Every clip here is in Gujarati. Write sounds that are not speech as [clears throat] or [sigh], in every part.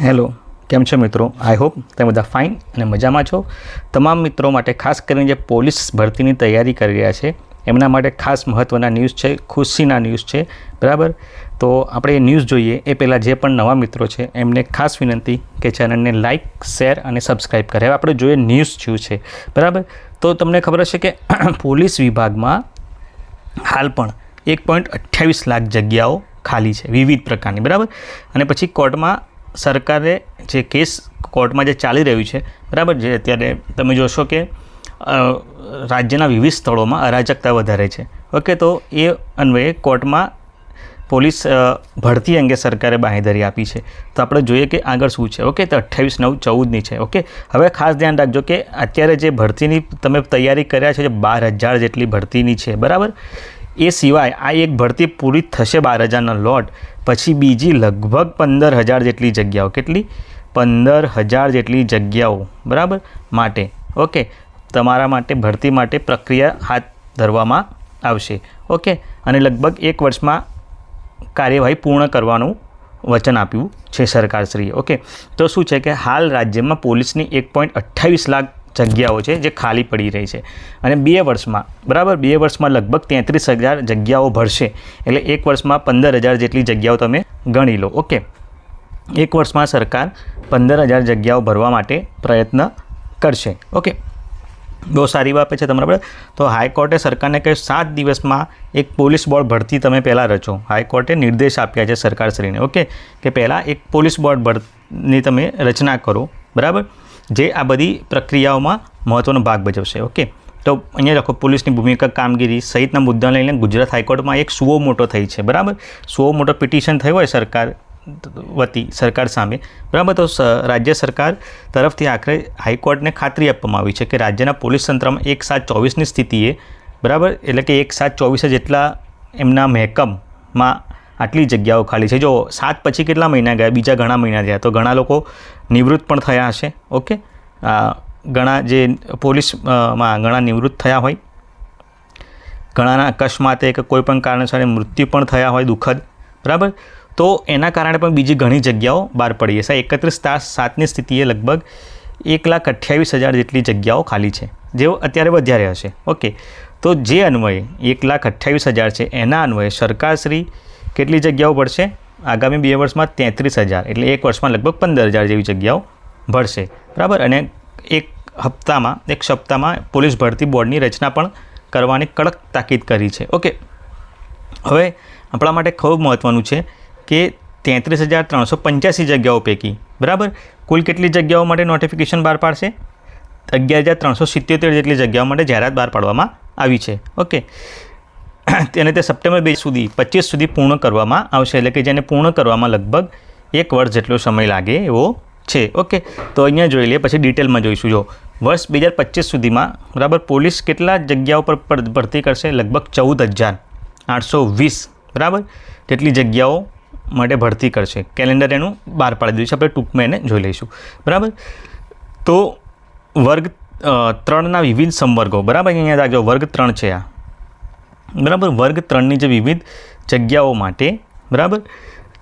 હેલો, કેમ છો મિત્રો? આઈ હોપ તમે બધા ફાઇન અને મજામાં છો. તમામ મિત્રો માટે ખાસ કરીને જે પોલીસ ભરતીની તૈયારી કરી રહ્યા છે, એમના માટે ખાસ મહત્ત્વના ન્યૂઝ છે, ખુશીના ન્યૂઝ છે, બરાબર? તો આપણે ન્યૂઝ જોઈએ. એ પહેલાં જે પણ નવા મિત્રો છે, એમને ખાસ વિનંતી કે ચેનલને લાઇક શેર અને સબસ્ક્રાઈબ કરે. હવે આપણે જોઈએ ન્યૂઝ શું છે, બરાબર? તો તમને ખબર હશે કે [clears throat] પોલીસ વિભાગમાં હાલ પણ એક પોઈન્ટ અઠ્યાવીસ લાખ જગ્યાઓ ખાલી છે, વિવિધ પ્રકારની, બરાબર? અને પછી કોર્ટમાં સરકારે જે કેસ કોર્ટમાં જે ચાલી રહ્યું છે, બરાબર જે અત્યારે તમે જોશો કે રાજ્યના વિવિધ સ્થળોમાં અરાજકતા વધારે છે. ઓકે, તો એ અન્વયે કોર્ટમાં પોલીસ ભરતી અંગે સરકારે બાંહેધરી આપી છે. તો આપણે જોઈએ કે આગળ શું છે. ઓકે, તો અઠ્ઠાવીસ નવ, ચૌદની છે. ઓકે, હવે ખાસ ધ્યાન રાખજો કે અત્યારે જે ભરતીની તમે તૈયારી કર્યા છે, જે બાર હજાર જેટલી ભરતીની છે, બરાબર? એ સિવાય આ એક ભરતી પૂરી થશે બાર હજારનો લોટ. પછી બીજી લગભગ પંદર હજાર જેટલી જગ્યાઓ. કેટલી? પંદર હજાર જેટલી જગ્યાઓ. બરાબર? માટે. ઓકે. તમારા માટે, ભરતી માટે પ્રક્રિયા હાથ ધરવામાં આવશે. ઓકે. અને લગભગ એક વર્ષમાં કાર્યવાહી પૂર્ણ કરવાનું વચન આપ્યું છે સરકારશ્રીએ. ઓકે. તો શું છે કે હાલ રાજ્યમાં પોલીસની એક પોઈન્ટ અઠ્ઠાવીસ લાખ જગ્યાઓ છે જે ખાલી પડી રહી છે. અને બે વર્ષમાં, બરાબર? બે વર્ષમાં લગભગ તેત્રીસ હજાર જગ્યાઓ ભરશે. એટલે એક વર્ષમાં પંદર હજાર જેટલી જગ્યાઓ તમે ગણી લો, ઓકે? એક વર્ષમાં સરકાર પંદર હજાર જગ્યાઓ ભરવા માટે પ્રયત્ન કરશે, ઓકે? બહુ સારી બાબત છે તમારા બરાબર? તો હાઈકોર્ટે સરકારને કહ્યું, સાત દિવસમાં એક પોલીસ બોર્ડ ભરતી તમે પહેલાં રચો. હાઈકોર્ટે નિર્દેશ આપ્યા છે સરકારશ્રીને, ઓકે? કે પહેલાં એક પોલીસ બોર્ડ ભરની તમે રચના કરો, બરાબર? જે આ બધી પ્રક્રિયાઓમાં મહત્ત્વનો ભાગ ભજવશે ઓકે તો અહીંયા લખો, પોલીસની ભૂમિકા, કામગીરી સહિતના મુદ્દા લઈને ગુજરાત હાઈકોર્ટમાં એક સુઓ મોટો થઈ છે. બરાબર? સુઓ મોટો પિટિશન થયો હોય સરકાર વતી, સરકાર સામે. બરાબર? તો રાજ્ય સરકાર તરફથી આખરે હાઈકોર્ટને ખાતરી આપવામાં આવી છે કે રાજ્યના પોલીસ તંત્રમાં એક સાત ચોવીસની સ્થિતિએ, બરાબર? એટલે કે એક સાત ચોવીસ જેટલા એમના મહેકમમાં આટલી જગ્યાઓ ખાલી છે. જો સાત પછી કેટલા મહિના ગયા? બીજા ઘણા મહિના થયા. તો ઘણા લોકો નિવૃત્ત પણ થયા હશે, ઓકે? ઘણા જે પોલીસમાં ઘણા નિવૃત્ત થયા હોય, ઘણાના અકસ્માતે કે કોઈ પણ કારણસર મૃત્યુ પણ થયા હોય દુઃખદ, બરાબર? તો એના કારણે પણ બીજી ઘણી જગ્યાઓ બહાર પડી હશે. એકત્રીસ તાસ સાતની સ્થિતિએ લગભગ એક લાખ અઠ્યાવીસ હજાર જેટલી જગ્યાઓ ખાલી છે, જેઓ અત્યારે વધારે હશે, ઓકે? તો જે અન્વયે એક લાખ અઠ્યાવીસ હજાર છે, એના અન્વયે સરકારશ્રી કેટલી જગ્યાઓ ભરશે આગામી બે વર્ષમાં તેત્રીસ હજાર એટલે એક વર્ષમાં લગભગ પંદર હજાર જેવી જગ્યાઓ ભરશે. બરાબર? અને એક હપ્તામાં, એક સપ્તાહમાં પોલીસ ભરતી બોર્ડની રચના પણ કરવાની કડક તાકીદ કરી છે. ઓકે. હવે આપણા માટે ખૂબ મહત્ત્વનું છે કે તેત્રીસ હજાર ત્રણસો પંચ્યાસી જગ્યાઓ પૈકી, બરાબર? કુલ કેટલી જગ્યાઓ માટે નોટિફિકેશન બહાર પાડશે? અગિયાર હજાર ત્રણસો સિત્યોતેર જેટલી જગ્યાઓ માટે જાહેરાત બહાર પાડવામાં આવી છે. ઓકે. [coughs] તેને તે સપ્ટેમ્બર બે સુધી, પચીસ સુધી પૂર્ણ કરવામાં આવશે, એટલે કે જેને પૂર્ણ કરવામાં લગભગ એક વર્ષ જેટલો સમય લાગે એવો છે. ઓકે, તો અહીંયા જોઈ લઈએ, પછી ડિટેલમાં જોઈશું. જો, વર્ષ બે હજાર પચીસ સુધીમાં, બરાબર, પોલીસ કેટલા જગ્યાઓ પર ભરતી કરશે? લગભગ ચૌદ હજાર આઠસો વીસ, બરાબર? જેટલી જગ્યાઓ માટે ભરતી કરશે. કેલેન્ડર એનું બહાર પાડી દીધું છે આપણે ટૂંકમાં એને જોઈ લઈશું. બરાબર? તો વર્ગ ત્રણના વિવિધ સંવર્ગો, બરાબર? અહીંયા રાખજો, વર્ગ ત્રણ છે આ. બરાબર? વર્ગ ત્રણની જે વિવિધ જગ્યાઓ માટે, બરાબર?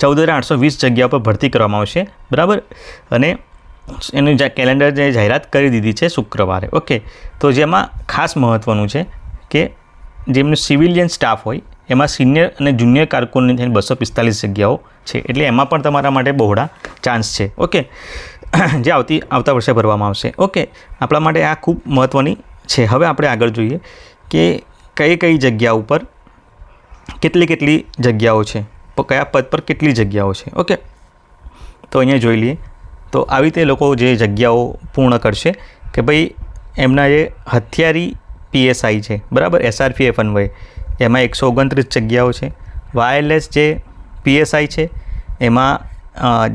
ચૌદ હજાર આઠસો વીસ જગ્યાઓ પર ભરતી કરવામાં આવશે, બરાબર? અને એનું જે કેલેન્ડર જે જાહેરાત કરી દીધી છે શુક્રવારે, ઓકે? તો જેમાં ખાસ મહત્ત્વનું છે કે જેમનું સિવિલિયન સ્ટાફ હોય, એમાં સિનિયર અને જુનિયર કારકુનની થઈને બસો પિસ્તાલીસ જગ્યાઓ છે, એટલે એમાં પણ તમારા માટે બહોળા ચાન્સ છે, ઓકે? [coughs] જે આવતી, આવતા વર્ષે ભરવામાં આવશે, ઓકે? આપણા માટે આ ખૂબ મહત્ત્વની છે. હવે આપણે આગળ જોઈએ કે કઈ કઈ જગ્યા ઉપર કેટલી કેટલી જગ્યાઓ છે? કયા પદ પર કેટલી જગ્યાઓ છે? ઓકે. તો અહીંયા જોઈ લઈએ. તો આવી રીતે લોકો જે જગ્યાઓ પૂર્ણ કરશે કે ભાઈ એમના જે હથિયારી પીએસઆઈ છે, બરાબર? એસઆરપીએફ અન્વયે એમાં એકસો ઓગણત્રીસ જગ્યાઓ છે. વાયરલેસ જે પીએસઆઈ છે, એમાં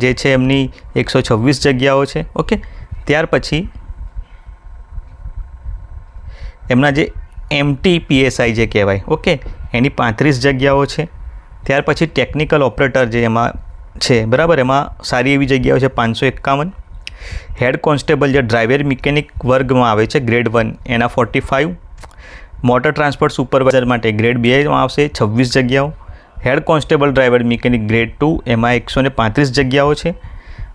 જે છે એમની એકસો છવ્વીસ જગ્યાઓ છે. ઓકે. ત્યાર પછી એમના જે એમટી પીએસઆઈ જે કહેવાય, ઓકે? એની પાંત્રીસ જગ્યાઓ છે. ત્યાર પછી ટેકનિકલ ઓપરેટર જે એમાં છે, બરાબર? એમાં સારી એવી જગ્યાઓ છે, પાંચસો એકાવન. હેડ કોન્સ્ટેબલ જે ડ્રાઈવર મિકેનિક વર્ગમાં આવે છે ગ્રેડ વન એના forty five motor transport supervisor માટે ગ્રેડ બેમાં આવશે, છવ્વીસ જગ્યાઓ. Head constable driver mechanic grade two એમાં એકસો ને પાંત્રીસ જગ્યાઓ છે.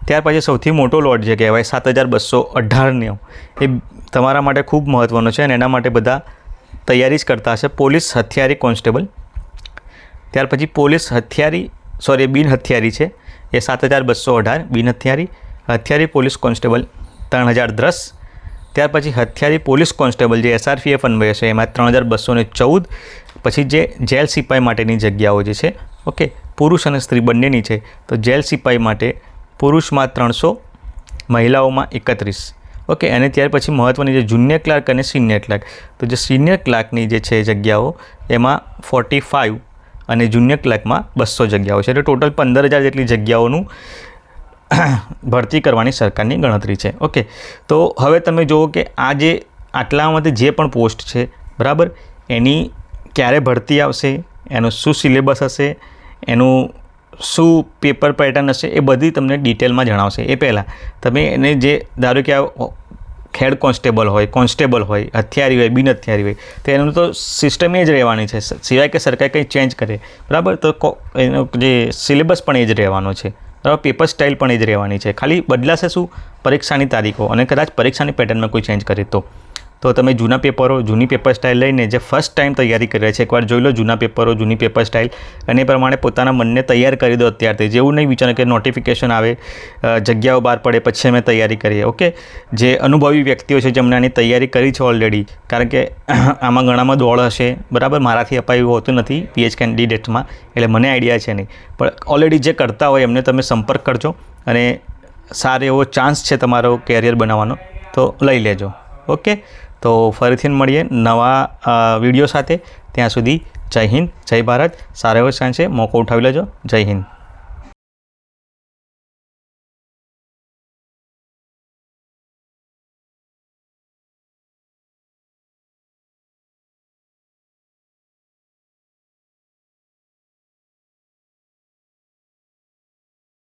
ત્યાર પછી સૌથી મોટો લોટ જે કહેવાય, સાત હજાર બસો અઢારનો એ તમારા માટે ખૂબ મહત્ત્વનો છે અને એના માટે બધા તૈયારી જ કરતા હશે. પોલીસ હથિયારી કોન્સ્ટેબલ. ત્યાર પછી પોલીસ હથિયારી, સોરી, બિન હથિયારી છે. એ સાત હજાર બસો અઢાર, બિન હથિયારી. હથિયારી પોલીસ કોન્સ્ટેબલ ત્રણ હજાર દસ. ત્યાર પછી હથિયારી પોલીસ કોન્સ્ટેબલ જે એસઆરપીએફ અન્વય છે એમાં ત્રણ હજાર બસો ચૌદ. પછી જે જેલ સિપાઈ માટેની જગ્યાઓ જે છે, ઓકે, પુરુષ અને સ્ત્રી બંનેની છે. તો જેલ સિપાઈ માટે પુરુષમાં ત્રણસો, મહિલાઓમાં એકત્રીસ. ઓકે અને ત્યાર પછી મહત્ત્વની જે જુનિયર ક્લાર્ક અને સિનિયર ક્લાર્ક તો જે સિનિયર ક્લાર્કની જે છે જગ્યાઓ, એમાં ફોર્ટી ફાઇવ અને જુનિયર ક્લાર્કમાં બસો જગ્યાઓ છે. એટલે ટોટલ પંદર હજાર જેટલી જગ્યાઓનું [coughs] ભરતી કરવાની સરકારની ગણતરી છે. ઓકે તો હવે તમે જુઓ કે આ જે આટલામાંથી જે પણ પોસ્ટ છે, બરાબર? એની ક્યારે ભરતી આવશે? એનું શું સિલેબસ હશે? એનું શું પેપર પેટર્ન હશે એ બધી તમને ડિટેલમાં જણાવશે. એ પહેલાં તમે એને જે, ધારો કે આ ખેડ કોન્સ્ટેબલ હોય કોન્સ્ટેબલ હોય, હથિયારી હોય, બિન હથિયારી હોય, તો એનું તો સિસ્ટમ એ જ રહેવાની છે. સિવાય કે સરકાર કંઈ ચેન્જ કરે. બરાબર? તો એનો જે સિલેબસ પણ એ જ રહેવાનો છે. બરાબર? પેપર સ્ટાઇલ પણ એ જ રહેવાની છે. ખાલી બદલાશે શું? પરીક્ષાની તારીખો. અને કદાચ પરીક્ષાની પેટર્નમાં કોઈ ચેન્જ કરે તો. તો તમે જૂના પેપરો, જૂની પેપર સ્ટાઇલ લઈને જે ફર્સ્ટ ટાઈમ તૈયારી કરી છે, એકવાર જોઈ લો જૂના પેપરો, જૂની પેપર સ્ટાઇલ અને પ્રમાણે પોતાના મનને તૈયાર કરી દો અત્યારથી જેવું નહીં વિચારો કે નોટિફિકેશન આવે જગ્યાઓ બહાર પડે, પછી અમે તૈયારી કરીએ ઓકે જે અનુભવી વ્યક્તિઓ છે જેમણે આની તૈયારી કરી છે ઓલરેડી કારણ કે [coughs] આમાં ઘણામાં દોડ હશે, બરાબર? મારાથી અપાયું હોતું નથી પીએચ કેન્ડિડેટમાં એટલે મને આઈડિયા છે નહીં. પણ ઓલરેડી જે કરતા હોય, એમને તમે સંપર્ક કરજો અને સારો એવો ચાન્સ છે તમારો કેરિયર બનાવવાનો. તો લઈ લેજો ઓકે તો ફરીથી મળીએ નવા વીડિયો સાથે. ત્યાં સુધી જય હિન્દ, જય ભારત. સારો એવો સાંજે મોકો ઉઠાવી લેજો. જય હિન્દ.